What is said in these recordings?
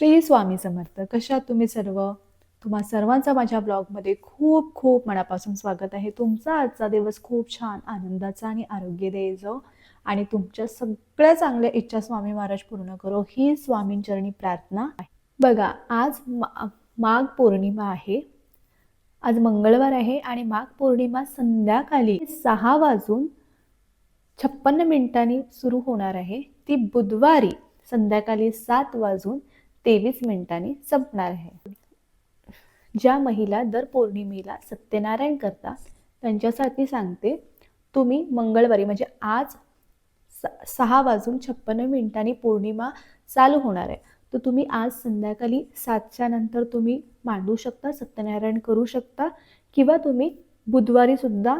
श्री स्वामी समर्थ. कशा तुम्ही सर्व? तुम्हा सर्वांचा माझ्या ब्लॉगमध्ये खूप खूप मनापासून स्वागत आहे. तुमचा आजचा दिवस खूप छान आनंदाचा आणि आरोग्य द्यायचं आणि तुमच्या सगळ्या चांगल्या इच्छा स्वामी महाराज पूर्ण करो. ही स्वामींचरणी प्रार्थना आहे. बघा आज मा माघ पौर्णिमा आहे. आज मंगळवार आहे आणि माघ पौर्णिमा संध्याकाळी सहा वाजून छप्पन्न मिनिटांनी सुरू होणार आहे. ती बुधवारी संध्याकाळी सात वाजून तेवीस मिनिटांनी संपणार आहे. ज्या महिला दर पौर्णिमेला सत्यनारायण करतात त्यांच्यासाठी सांगते तुम्ही मंगळवारी म्हणजे आज स सहा वाजून छप्पन्न मिनिटांनी पौर्णिमा चालू होणार आहे. तर तुम्ही आज संध्याकाळी सातच्या नंतर तुम्ही मांडू शकता सत्यनारायण करू शकता किंवा तुम्ही बुधवारी सुद्धा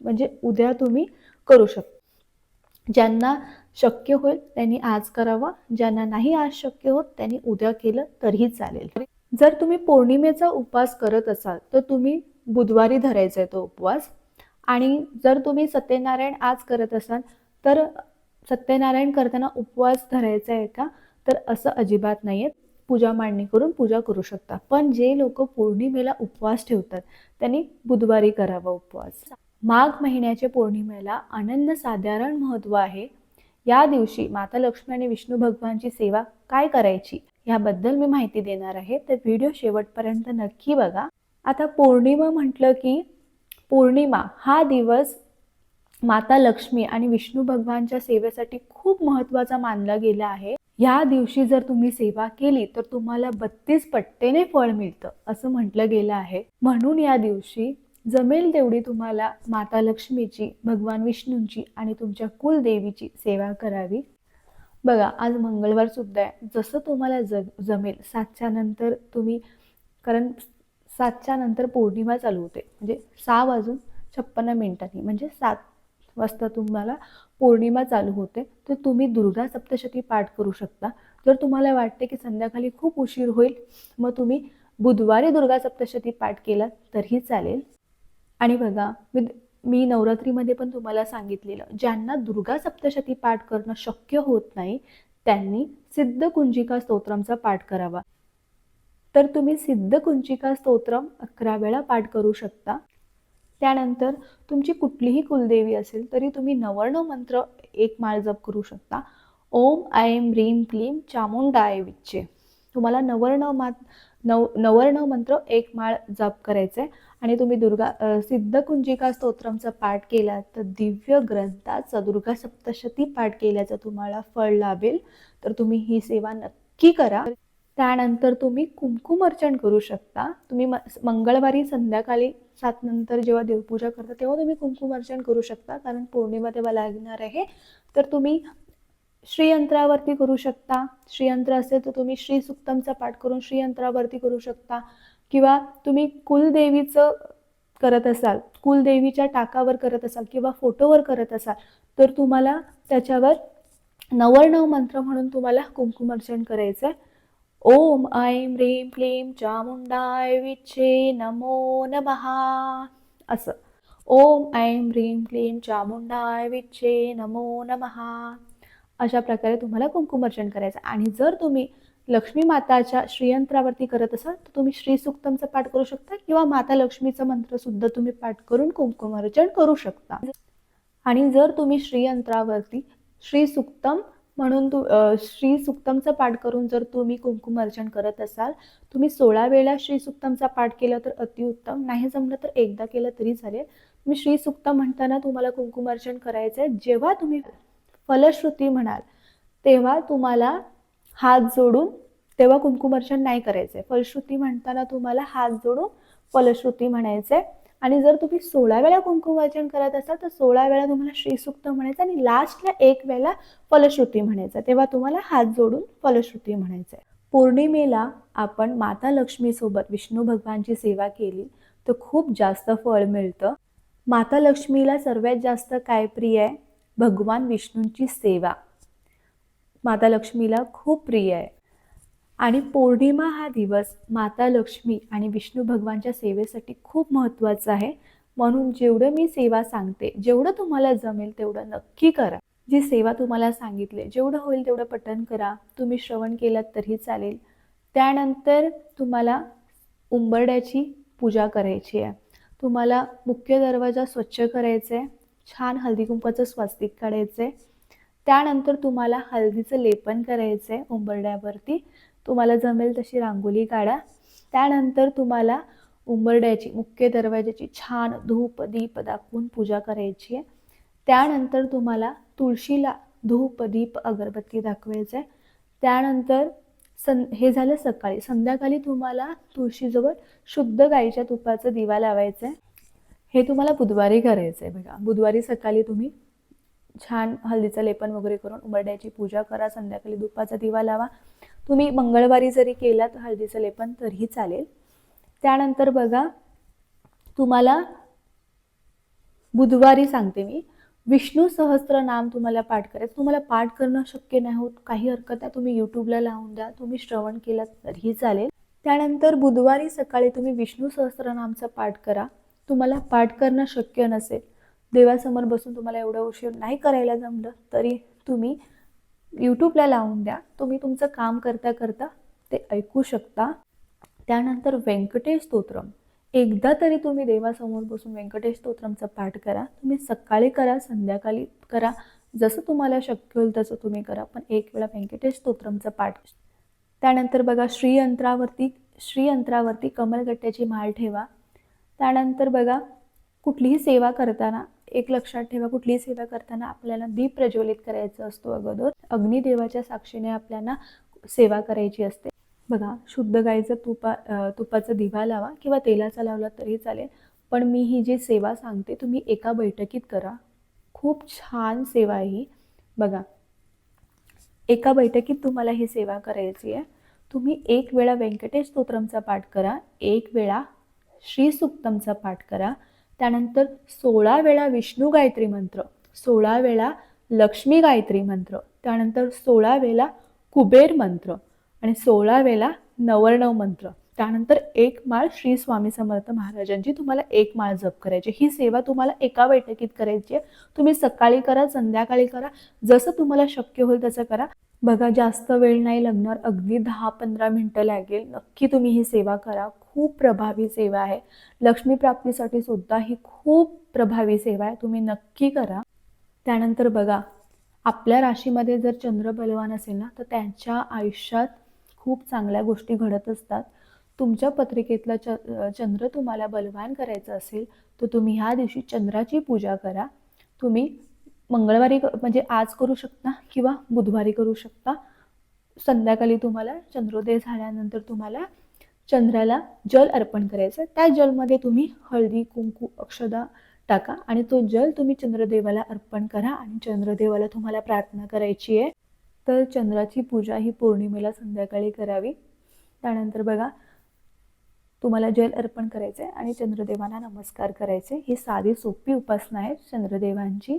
म्हणजे उद्या तुम्ही करू शकता. ज्यांना शक्य होईल त्यांनी आज करावा ज्यांना नाही आज शक्य होत त्यांनी उद्या केलं तरीही चालेल. जर तुम्ही पौर्णिमेचा उपवास करत असाल तर तुम्ही बुधवारी धरायचा आहे तो उपवास. आणि जर तुम्ही सत्यनारायण आज करत असाल तर सत्यनारायण करताना उपवास धरायचा आहे का? तर असं अजिबात नाही आहे पूजा मांडणी करून पूजा करू शकता. पण जे लोक पौर्णिमेला उपवास ठेवतात त्यांनी बुधवारी करावा उपवास. माघ महिन्याच्या पौर्णिमेला आनंद साधारण महत्त्व आहे. या दिवशी माता लक्ष्मी आणि विष्णू भगवानची सेवा काय करायची याबद्दल मी माहिती देणार आहे. तर व्हिडिओ शेवटपर्यंत नक्की बघा. आता पौर्णिमा म्हटलं की पौर्णिमा हा दिवस माता लक्ष्मी आणि विष्णू भगवानच्या सेवेसाठी खूप महत्त्वाचा मानला गेला आहे. या दिवशी जर तुम्ही सेवा केली तर तुम्हाला बत्तीस पट्टेने फळ मिळतं असं म्हटलं गेलं आहे. म्हणून या दिवशी जमेल तेवढी तुम्हाला माता लक्ष्मीची भगवान विष्णूंची आणि तुमच्या कुलदेवीची सेवा करावी. बघा आज मंगळवार सुद्धा आहे. जसं तुम्हाला ज जमेल सातच्या नंतर तुम्ही कारण सातच्या नंतर पौर्णिमा चालू होते. म्हणजे सहा वाजून छप्पन्न मिनिटांनी म्हणजे सात वाजता तुम्हाला पौर्णिमा चालू होते. तर तुम्ही दुर्गा सप्तशती पाठ करू शकता. जर तुम्हाला वाटते की संध्याकाळी खूप उशीर होईल मग तुम्ही बुधवारी दुर्गा सप्तशती पाठ केला तरीही चालेल. आणि बघा मी मी नवरात्रीमध्ये पण तुम्हाला सांगितलेलं ज्यांना दुर्गा सप्तशती पाठ करणं शक्य होत नाही त्यांनी सिद्ध कुंजिका स्तोत्रमचा पाठ करावा. तर तुम्ही सिद्ध कुंजिका स्तोत्रम अकरा वेळा पाठ करू शकता. त्यानंतर तुमची कुठलीही कुलदेवी असेल तरी तुम्ही नवर्णव मंत्र एक माळ जप करू शकता. ओम ऐम ह्रीम क्लीम चामुंडाय विच्चे. तुम्हाला नवर्ण मात नव नवर्ण मंत्र एक माळ जप करायचं आहे आणि तुम्ही दुर्गा सिद्ध कुंजिका स्तोत्रमचा पाठ केला तर दिव्य ग्रंथाचा दुर्गा सप्तशती पाठ केल्याचं तुम्हाला फळ लाभेल. तर तुम्ही ही सेवा नक्की करा. त्यानंतर तुम्ही कुमकुम अर्चन करू शकता. तुम्ही मंगळवारी संध्याकाळी सात नंतर जेव्हा देवपूजा करता तेव्हा तुम्ही कुमकुम अर्चन करू शकता. कारण पौर्णिमा तेव्हा लागणार आहे. तर तुम्ही श्रीयंत्रावरती करू शकता. श्रीयंत्र असेल तर तुम्ही श्री सुक्तमचा पाठ करून श्रीयंत्रावरती करू शकता. किंवा तुम्ही कुलदेवीचं करत असाल कुलदेवीच्या टाकावर करत असाल किंवा फोटोवर करत असाल तर तुम्हाला त्याच्यावर नवरनव मंत्र म्हणून तुम्हाला कुमकुम अर्चन करायचं आहे ओम ऐं ह्रीं क्लीं चामुंडाय विच्छे नमो नमहा असं. ओम ऐं ह्रीं क्लीं चामुंडाय विच्छे नमो नमहा अशा प्रकारे तुम्हाला कुंकुमार्चन करायचं आणि जर तुम्ही लक्ष्मी माताच्या श्रीयंत्रावरती करत असाल तर तुम्ही श्री सुक्तमचा पाठ करू शकता किंवा माता लक्ष्मीचा मंत्र सुद्धा तुम्ही पाठ करून कुंकुमार्चन करू शकता. आणि जर तुम्ही श्रीयंत्रावरती श्री सुक्तम म्हणून तू श्री सुक्तमचा पाठ करून जर तुम्ही कुंकुम अर्चन करत असाल तुम्ही सोळा वेळा श्री सुक्तमचा पाठ केला तर अतिउत्तम नाही जमलं तर एकदा केलं तरी चालेल. तुम्ही श्री सुक्तम म्हणताना तुम्हाला कुंकुम अर्चन करायचं आहे जेव्हा तुम्ही फलश्रुती म्हणाल तेव्हा तुम्हाला हात जोडून तेव्हा कुंकुमर्चन नाही करायचंय. फलश्रुती म्हणताना तुम्हाला हात जोडून फलश्रुती म्हणायचंय. आणि जर तुम्ही सोळा वेळा कुंकुमर्चन करत असाल तर सोळा वेळा तुम्हाला श्रीसुक्त म्हणायचं आणि लास्टला एक वेळा फलश्रुती म्हणायचं. तेव्हा तुम्हाला हात जोडून फलश्रुती म्हणायचं आहे पौर्णिमेला आपण माता लक्ष्मीसोबत विष्णू भगवानची सेवा केली तर खूप जास्त फळ मिळतं. माता लक्ष्मीला सर्वात जास्त काय प्रिय आहे? भगवान विष्णूंची सेवा. माता लक्ष्मीला खूप प्रिय आहे. आणि पौर्णिमा हा दिवस माता लक्ष्मी आणि विष्णू भगवानच्या सेवेसाठी खूप महत्त्वाचा आहे. म्हणून जेवढं मी सेवा सांगते जेवढं तुम्हाला जमेल तेवढं नक्की करा. जी सेवा तुम्हाला सांगितले जेवढं होईल तेवढं पठण करा. तुम्ही श्रवण केलात तरी चालेल. त्यानंतर तुम्हाला उंबरड्याची पूजा करायची आहे. तुम्हाला मुख्य दरवाजा स्वच्छ करायचा आहे. छान हळदी कुंपाचं स्वास्तिक काढायचं आहे. त्यानंतर तुम्हाला हळदीचं लेपन करायचं आहे उंबरड्यावरती. तुम्हाला जमेल तशी रांगोळी काढा. त्यानंतर तुम्हाला उंबरड्याची मुख्य दरवाज्याची छान धूप दीप दाखवून पूजा करायची आहे त्यानंतर तुम्हाला तुळशीला धूप दीप अगरबत्ती दाखवायचं आहे त्यानंतर सं हे झालं सकाळी. संध्याकाळी तुम्हाला तुळशीजवळ शुद्ध गाईच्या तुपाचा दिवा लावायचा आहे हे तुम्हाला बुधवारी करायचं आहे बघा. बुधवारी सकाळी तुम्ही छान हल्दीचं लेपन वगैरे करून उंबरड्याची पूजा करा संध्याकाळी दुपाचा दिवा लावा. तुम्ही मंगळवारी जरी केला तर हळदीचं लेपन तरीही चालेल. त्यानंतर बघा तुम्हाला बुधवारी सांगते मी. विष्णू सहस्त्र नाम तुम्हाला पाठ करायचं. तुम्हाला पाठ करणं शक्य नाही होत. काही हरकत आहे तुम्ही यूट्यूबला लावून द्या. तुम्ही श्रवण केलं तरीही चालेल. त्यानंतर बुधवारी सकाळी तुम्ही विष्णू सहस्त्रनामचा पाठ करा. तुम्हाला पाठ करणं शक्य नसेल. देवासमोर बसून तुम्हाला एवढं उशीर नाही करायला जमलं तरी तुम्ही यूट्यूबला लावून द्या. तुम्ही तुमचं काम करता करता ते ऐकू शकता. त्यानंतर व्यंकटेश स्तोत्रम. एकदा तरी तुम्ही देवासमोर बसून व्यंकटेश स्तोत्रमचा पाठ करा. तुम्ही सकाळी करा संध्याकाळी करा. जसं तुम्हाला शक्य होईल तसं तुम्ही करा. पण एक वेळा व्यंकटेश स्तोत्रमचा पाठ. त्यानंतर बघा श्रीयंत्रावरती श्रीयंत्रावरती कमलगट्ट्याची माळ ठेवा. त्यानंतर बघा कुठलीही सेवा करताना एक लक्षात ठेवा कुठलीही सेवा करताना आपल्याला दीप प्रज्वलित करायचा असतो अगोदर. अग्निदेवाच्या साक्षीने आपल्याला सेवा करायची असते. बघा शुद्ध गाईचं तुपा तुपाचा दिवा लावा किंवा तेलाचा लावला तरी चालेल. पण मी ही जी सेवा सांगते तुम्ही एका बैठकीत करा. खूप छान सेवा आहे ही. बघा एका बैठकीत तुम्हाला ही सेवा करायची आहे. तुम्ही एक वेळा व्यंकटेश स्तोत्रमचा पाठ करा एक वेळा श्रीसुक्तमचा पाठ करा. त्यानंतर सोळा वेळा विष्णू गायत्री मंत्र सोळा वेळा लक्ष्मी गायत्री मंत्र त्यानंतर सोळा वेळा कुबेर मंत्र आणि सोळा वेळा नवर्णव मंत्र. त्यानंतर एक माळ श्री स्वामी समर्थ महाराजांची तुम्हाला एक माळ जप करायची. ही सेवा तुम्हाला एका बैठकीत करायची आहे. तुम्ही सकाळी करा संध्याकाळी करा जसं तुम्हाला शक्य होईल तसं करा. बघा जास्त वेळ नाही लागणार. अगदी दहा पंधरा मिनटं लागेल. नक्की तुम्ही ही सेवा करा. खूप प्रभावी सेवा आहे. लक्ष्मी प्राप्तीसाठी सुद्धा ही खूप प्रभावी सेवा आहे. तुम्ही नक्की करा. त्यानंतर बघा आपल्या राशीमध्ये जर चंद्र बलवान असेल ना तर त्यांच्या आयुष्यात खूप चांगल्या गोष्टी घडत असतात. तुमच्या पत्रिकेतला च चंद्र तुम्हाला बलवान करायचं असेल तर तुम्ही ह्या दिवशी चंद्राची पूजा करा. तुम्ही मंगळवारी क- म्हणजे आज करू शकता किंवा बुधवारी करू शकता. संध्याकाळी तुम्हाला चंद्रोदय झाल्यानंतर तुम्हाला चंद्राला जल अर्पण करायचं त्या जलमध्ये तुम्ही हळदी कुंकू अक्षदा टाका आणि तो जल तुम्ही चंद्रदेवाला अर्पण करा आणि चंद्रदेवाला तुम्हाला प्रार्थना करायची आहे. तर चंद्राची पूजा ही पौर्णिमेला संध्याकाळी करावी. त्यानंतर बघा तुम्हाला जल अर्पण करायचं आहे आणि चंद्रदेवांना नमस्कार करायचे ही साधी सोपी उपासना आहे चंद्रदेवांची.